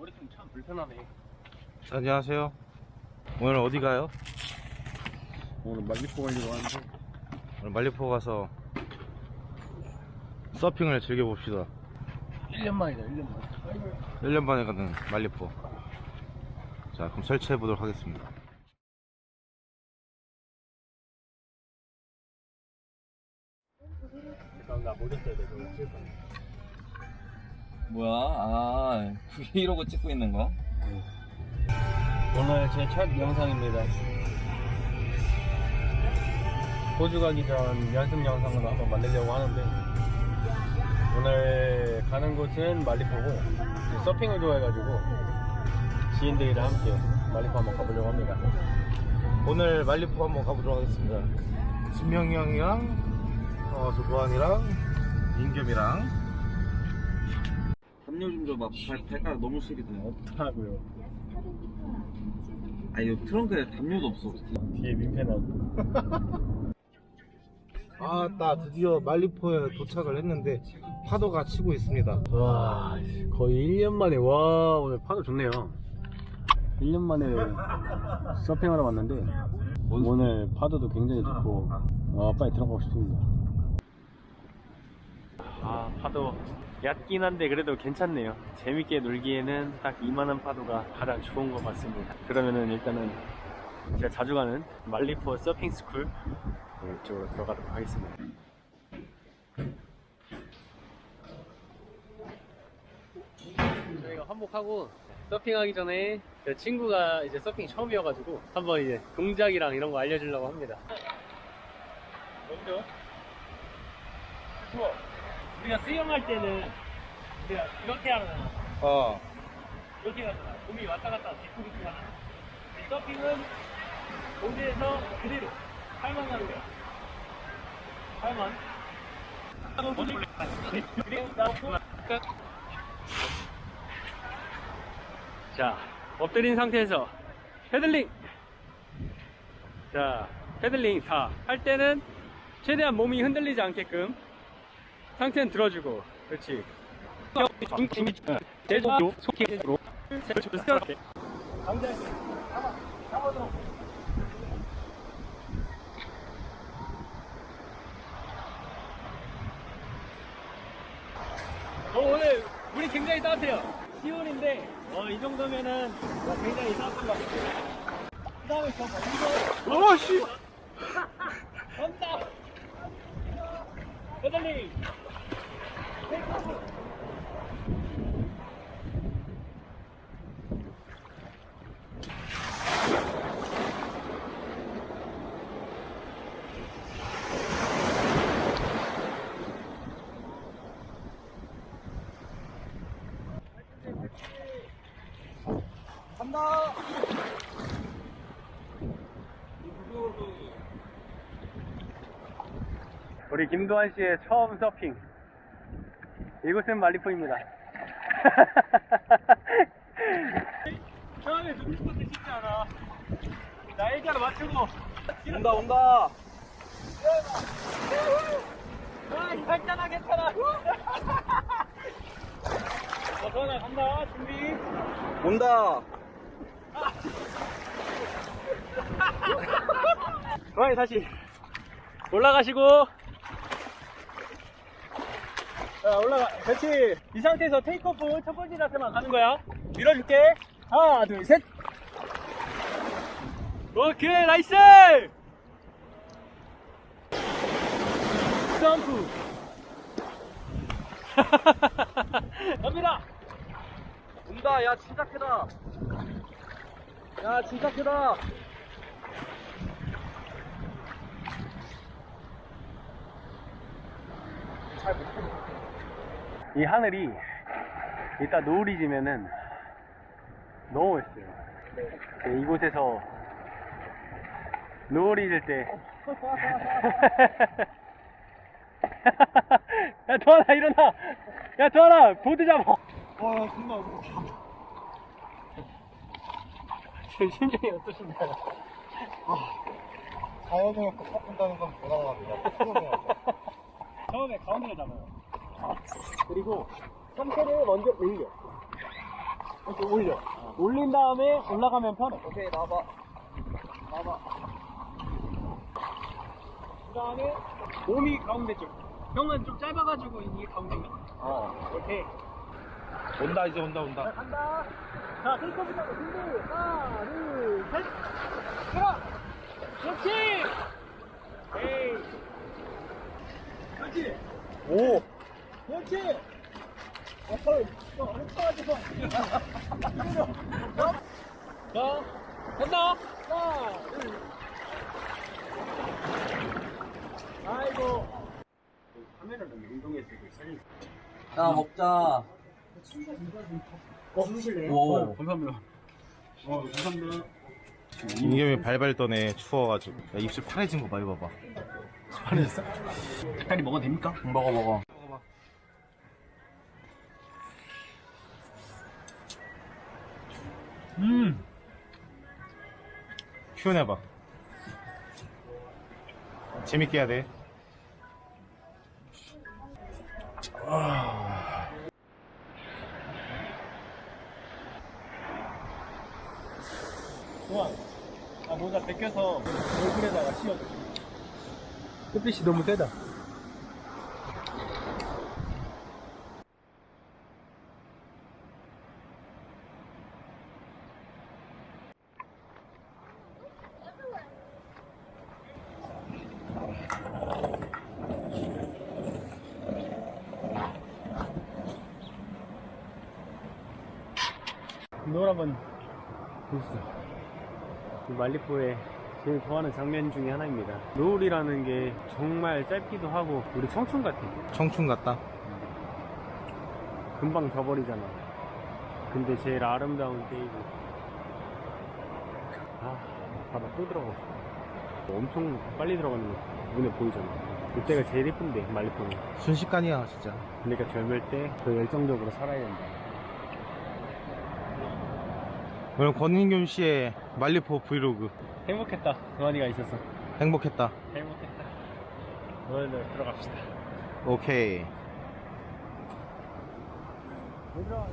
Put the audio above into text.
머리통 참 불편하네. 안녕하세요. 오늘 어디 가요? 오늘 말리포 가려고 하는데. 오늘 말리포 가서 서핑을 즐겨봅시다. 1년 만이다, 1년 만. 1년 만에 가는 말리포. 자, 그럼 설치해 보도록 하겠습니다. 일단 나 머리 써야 돼. 뭐야? 아, 이러고 찍고 있는 거? 오늘 제 첫 영상입니다. 호주 가기 전 연습 영상을 한번 만들려고 하는데 오늘 가는 곳은 말리포고 서핑을 좋아해가지고 지인들이랑 함께 말리포 한번 가보려고 합니다. 오늘 말리포 한번 가보도록 하겠습니다. 신명이 형이랑, 어, 저 도환이랑, 인겸이랑. 담요 좀 줘봐. 발, 발가락 너무 시리네. 없다고요. 아, 이 트렁크에 담요도 없어. 뒤에 민폐나고. 아, 나 드디어 말리포에 도착을 했는데 파도가 치고 있습니다. 와 거의 1년 만에 와 오늘 파도 좋네요 1년 만에 서핑하러 왔는데 오늘 파도도 굉장히 좋고 와 빨리 들어가고 싶습니다 아 파도 얕긴 한데 그래도 괜찮네요 재밌게 놀기에는 딱 이만한 파도가 가장 좋은 것 같습니다 그러면은 일단은 제가 자주 가는 말리포 서핑 스쿨 이쪽으로 들어가도록 하겠습니다 저희가 환복하고 서핑하기 전에 제 친구가 이제 서핑 처음이어가지고 한번 이제 동작이랑 이런 거 알려주려고 합니다. 먼저 좋아. 우리가 수영할 때는 우리가 이렇게 하잖아. 어. 이렇게 가잖아. 몸이 왔다 갔다 가잖아. 근데 서핑은 공대에서 그대로 팔만 가는 거야. 팔만. 자, 엎드린 상태에서 패들링. 자, 패들링 다 할 때는 최대한 몸이 흔들리지 않게끔 상태는 들어주고, 그렇지. 제조로 속히로 강제 잡아 잡아도 어, 오늘 물이 굉장히 따뜻해요. 10월인데, 어, 이 정도면은 와, 굉장히 따뜻한 것 같아요. 그 다음에 저 이거. 어, 씨! 온다! 페달링! 우리 김도환 씨의 처음 서핑. 이곳은 말리포입니다. 처음에 눈치때 쉽지 않아. 날개를 맞추고. 온다, 온다! 아, 괜찮아, 괜찮아. 어, 도환아, 간다. 준비. 온다! 도환이 다시. 올라가시고. 자, 올라가. 그렇지. 이 상태에서 테이크오프 첫 번째 자세만 가는 거야. 밀어줄게. 하나, 둘, 셋. 오케이, 나이스! 점프. 갑니다. 온다! 야, 진짜 크다! 야, 진짜 크다! 이 하늘이 이따 노을이 지면은 너무 멋있어요. 네, 이곳에서 노을이 질 때. 야, 도하나, 일어나! 야, 도하나, 보드 잡아! 와, 정말. 심정이 어떠신가요? 자연스럽게 섞은다는 건 불가능합니다. 처음에 가운데를 잡아요. 그리고 상체를 먼저 올려. 이렇게 올려. 올린 다음에 올라가면 편해. 오케이 나와봐. 나와봐. 그 다음에 몸이 가운데 쪽. 형은 좀 짧아가지고 이게 가운데인가? 어. 오케이. 온다 이제 온다 온다. 간다. 자, 테이크오프부터 준비. 하나, 둘, 셋. 들어. 그렇지. 에이. 오. 그렇지. 너 어렵다가지고. 자, 간다. 둘. 아이고. 카메라는. 야 먹자. 어, 드실래요? 오. 감사합니다. 어, 감사합니다. 인gem이 발발 떠네 추워가지고. 야, 입술 파래진 거 봐, 이거 봐 봐. 파냈어? 닭다리 먹어도 됩니까? 먹어 먹어. 음. 표현해봐. 재밌게 해야 돼. 좋아. 아, 모자 벗겨서 얼굴에다가 씌워줘. 햇빛이 너무 세다. 노을 한번 보시죠. 이 말리포의 제일 좋아하는 장면 중에 하나입니다. 노을이라는 게 정말 짧기도 하고 우리 청춘 같아. 청춘 같다. 금방 져버리잖아. 근데 제일 아름다운 때이고. 아, 바다 또 들어가고 싶어. 엄청 빨리 들어가는 거 눈에 보이잖아. 그때가 제일 예쁜데, 말리포는. 순식간이야, 진짜. 그러니까 젊을 때 더 열정적으로 살아야 된다. 오늘 권인겸 씨의 말리포 브이로그. 행복했다. 동환이가 있었어. 행복했다. 행복했다. 오늘도 들어갑시다. 오케이. 얘들아,